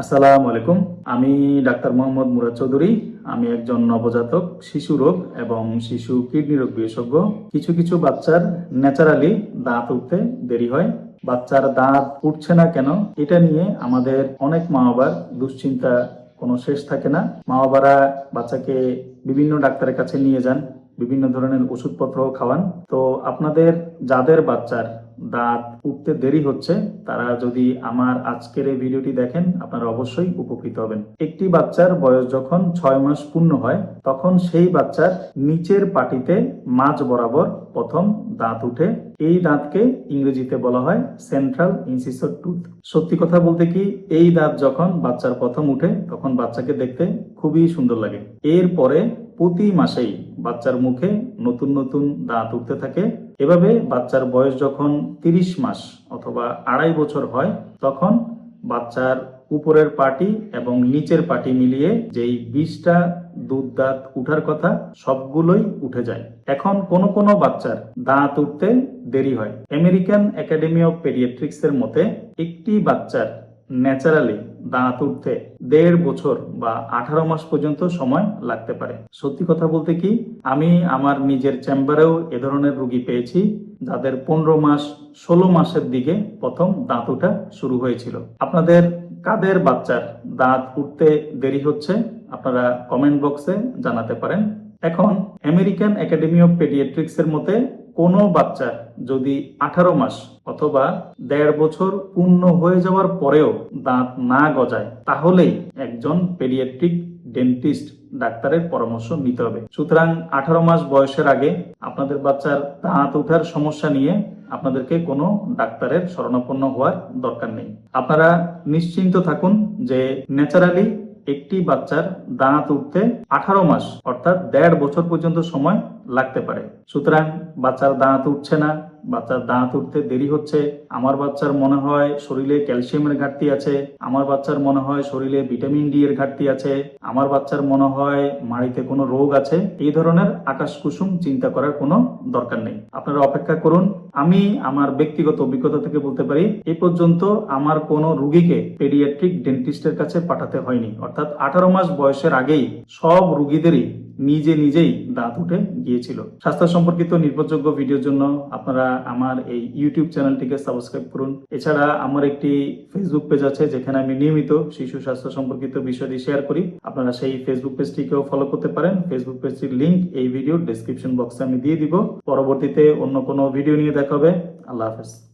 আসসালামু আলাইকুম। আমি ডাক্তার মোহাম্মদ মুরাদ চৌধুরী। আমি একজন নবজাতক, শিশু রোগ এবং শিশু কিডনি রোগ বিশেষজ্ঞ। কিছু কিছু বাচ্চার ন্যাচারালি দাঁত উঠতে দেরি হয়। বাচ্চার দাঁত উঠছে না কেন? এটা নিয়ে আমাদের অনেক মা বাবার দুশ্চিন্তা কোনো শেষ থাকে না। মা বাবারা বাচ্চাকে বিভিন্ন ডাক্তারের কাছে নিয়ে যান। বিভিন্ন ধরনের ওষুধপত্র খাওয়ান। তো আপনাদের, যাদের বাচ্চার দাঁত উঠতে দেরি হচ্ছে, তারা যদি আমার আজকের এই ভিডিওটি দেখেন, আপনারা অবশ্যই উপকৃত হবেন। একটি বাচ্চার বয়স যখন ছয় মাস পূর্ণ হয়, তখন সেই বাচ্চার নিচের পাটিতে মাঝ বরাবর প্রথম দাঁত উঠে, এই দাঁতকে ইংরেজিতে বলা হয় সেন্ট্রাল ইনসিসর টুথ সত্যি কথা বলতে কি, এই দাঁত যখন বাচ্চার প্রথম উঠে, তখন বাচ্চাকে দেখতে খুবই সুন্দর লাগে। এরপরে প্রতি মাসেই বাচ্চার মুখে নতুন নতুন দাঁত উঠতে থাকে। এভাবে বাচ্চার বয়স যখন তিরিশ মাস অথবা আড়াই বছর হয়, তখন বাচ্চার উপরের পাটি এবং নিচের পাটি মিলিয়ে যেই বিষটা দুধ দাঁত উঠার কথা, সবগুলোই উঠে যায়। এখন কোন কোন বাচ্চার দাঁত উঠতে দেরি হয়। আমেরিকান একাডেমি অফ পেডিয়াট্রিক্স এর মতে, একটি বাচ্চার ন্যাচারালি দাঁত উঠতে দেড় বছর বা আঠারো মাস পর্যন্ত সময় লাগতে পারে। সত্যি কথা বলতে কি, আমি আমার নিজের চেম্বারেও এ ধরনের রুগী পেয়েছি, যাদের পনেরো মাস, ষোলো মাসের দিকে প্রথম দাঁত ওঠা শুরু হয়েছিল। আপনাদের কাদের বাচ্চার দাঁত উঠতে দেরি হচ্ছে, আপনারা কমেন্ট বক্সে জানাতে পারেন। এখন, আমেরিকান একাডেমি অফ পেডিয়াট্রিক্স এর মতে কোনো বাচ্চার যদি আঠারো মাস অথবা দেড় বছর পূর্ণ হয়ে যাওয়ার পরেও দাঁত না গজায়, তাহলেই একজন পেডিয়াট্রিক ডেন্টিস্ট ডাক্তারের পরামর্শ নিতে হবে। সুতরাং আঠারো মাস বয়সের আগে আপনাদের বাচ্চার দাঁত ওঠার সমস্যা নিয়ে আপনাদেরকে কোনো ডাক্তারের শরণাপন্ন হওয়ার দরকার নেই। আপনারা নিশ্চিন্ত থাকুন যে ন্যাচারালি একটি বাচ্চার দানা তুলতে আঠারো মাস, অর্থাৎ দেড় বছর পর্যন্ত সময় লাগতে পারে। সুতরাং বাচ্চার দানা তুলছে না বাচ্চার দাঁত উঠতে দেরি হচ্ছে, আমার বাচ্চার মনে হয় শরীরে ক্যালসিয়ামের ঘাটতি আছে, আমার বাচ্চার মনে হয় শরীরে ভিটামিন ডি এর ঘাটতি আছে, আমার বাচ্চার মনে হয় মাড়িতে কোনো রোগ আছে, এই ধরনের আকাশ কুসুম চিন্তা করার কোনো দরকার নেই। আপনারা অপেক্ষা করুন, আমি আমার ব্যক্তিগত অভিজ্ঞতা থেকে বলতে পারি, এ পর্যন্ত আমার কোনো রুগীকে পেডিয়াট্রিক ডেন্টিস্টের কাছে পাঠাতে হয়নি। অর্থাৎ আঠারো মাস বয়সের আগেই সব রুগীদেরই নিজে নিজেই দাঁত উঠে গিয়েছিল। স্বাস্থ্য সম্পর্কিত নির্ভরযোগ্য ভিডিওর জন্য আপনারা আমার এই ইউটিউব চ্যানেলটিকে সাবস্ক্রাইব করুন। এছাড়া আমার একটি ফেসবুক পেজ আছে, যেখানে আমি নিয়মিত শিশু স্বাস্থ্য সম্পর্কিত বিষয়টি শেয়ার করি। আপনারা সেই ফেসবুক পেজটিকেও ফলো করতে পারেন। ফেসবুক পেজটির লিঙ্ক এই ভিডিওর ডেসক্রিপশন বক্সে আমি দিয়ে দিব। পরবর্তীতে অন্য কোনো ভিডিও নিয়ে দেখা হবে। আল্লাহ হাফেজ।